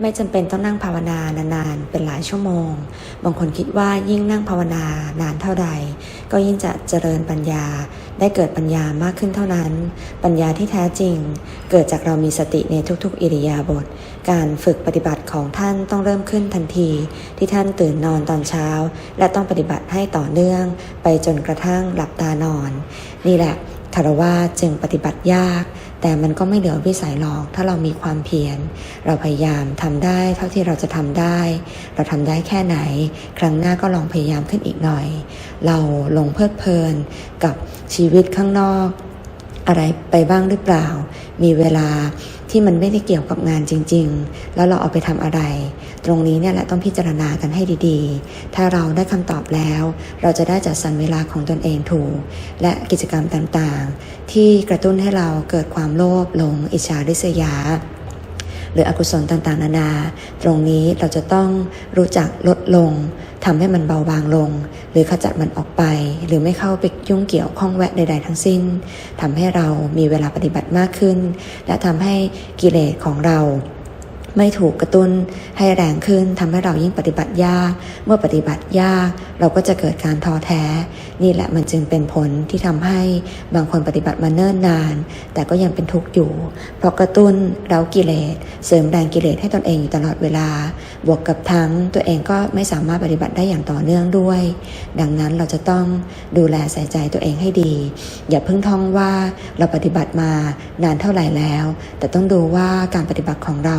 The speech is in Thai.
ไม่จำเป็นต้องนั่งภาวนานานๆ เป็นหลายชั่วโมง บางคนคิดว่ายิ่งนั่งภาวนานานเท่าใด ก็ยิ่งจะเจริญปัญญา ได้เกิดปัญญามากขึ้นเท่านั้น ปัญญาที่แท้จริง เกิดจากเรามีสติในทุกๆ อิริยาบถ การฝึกปฏิบัติของท่านต้องเริ่มขึ้นทันที ที่ท่านตื่นนอนตอนเช้า และต้องปฏิบัติให้ต่อเนื่อง ไปจนกระทั่งหลับตานอน นี่แหละคารวะจึงปฏิบัติยาก แต่มันก็ไม่เหลือวิสัยหรอก ถ้าเรามีความเพียร เราพยายามทำได้ เท่าที่เราจะทำได้ เราทำได้แค่ไหน ครั้งหน้าก็ลองพยายามขึ้นอีกหน่อย เราลงเพลิดเพลินกับชีวิตข้างนอก อะไรไปบ้างหรือเปล่า มีเวลาที่มันไม่ได้เกี่ยวกับงานจริง ๆ แล้วเราเอาไปทำอะไร ตรงนี้เนี่ยแหละต้องพิจารณากันให้ดีๆ ถ้าเราได้คำตอบแล้ว เราจะได้จัดสรรเวลาของตนเองถูก และกิจกรรมต่างๆ ที่กระตุ้นให้เราเกิดความโลภหลง อิจฉาริษยา หรืออกุศลต่างๆ นานา ตรงนี้เราจะต้องรู้จักลดลงทำให้มันเบาบางลง หรือขจัดมันออกไป หรือไม่เข้าไปยุ่งเกี่ยวข้องแวะใด ๆ ทั้งสิ้นทำให้เรามีเวลาปฏิบัติมากขึ้น และทำให้กิเลสของเรา ไม่ถูกกระตุ้นให้แรงขึ้นทำให้เรายิ่งปฏิบัติยาก เมื่อปฏิบัติยาก เราก็จะเกิดการท้อแท้ นี่แหละมันจึงเป็นผลที่ทำให้บางคนปฏิบัติมาเนิ่นนาน แต่ก็ยังเป็นทุกข์อยู่ เพราะกระตุ้นเรากิเลส เสริมแรงกิเลสให้ตนเองอยู่ตลอดเวลา บวกกับทั้งตัวเองก็ไม่สามารถปฏิบัติได้อย่างต่อเนื่องด้วย ดังนั้นเราจะต้องดูแลใส่ใจตัวเองให้ดี อย่าเพิ่งท่องว่าเราปฏิบัติมานานเท่าไหร่แล้ว แต่ต้องดูว่าการปฏิบัติของเรา